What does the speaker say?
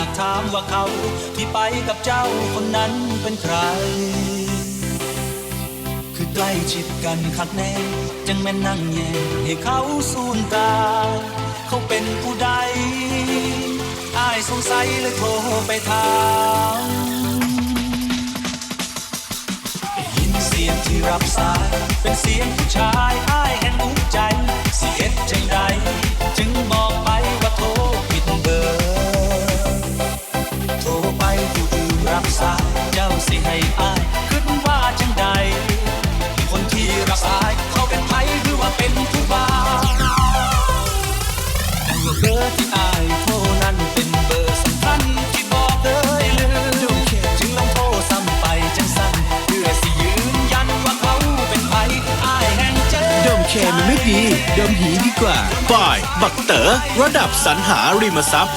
ากถามว่าเขาที่ไปกับเจ้าคนนั้นเป็นใคร คือใกล้ชิดกันคักแน่ จังแม่นั่งแย่ให้เขาสูนตา เขาเป็นผู้ใดอายสงสัยเลยโทรไปถามยินเสียงที่รับสาย เป็นเสียงผู้ชายอายแห่งอุกใจ เสียงใจไดี เดิมหีดีกว่าปอย บักเต๋อระดับสรรหาริมทรัพย์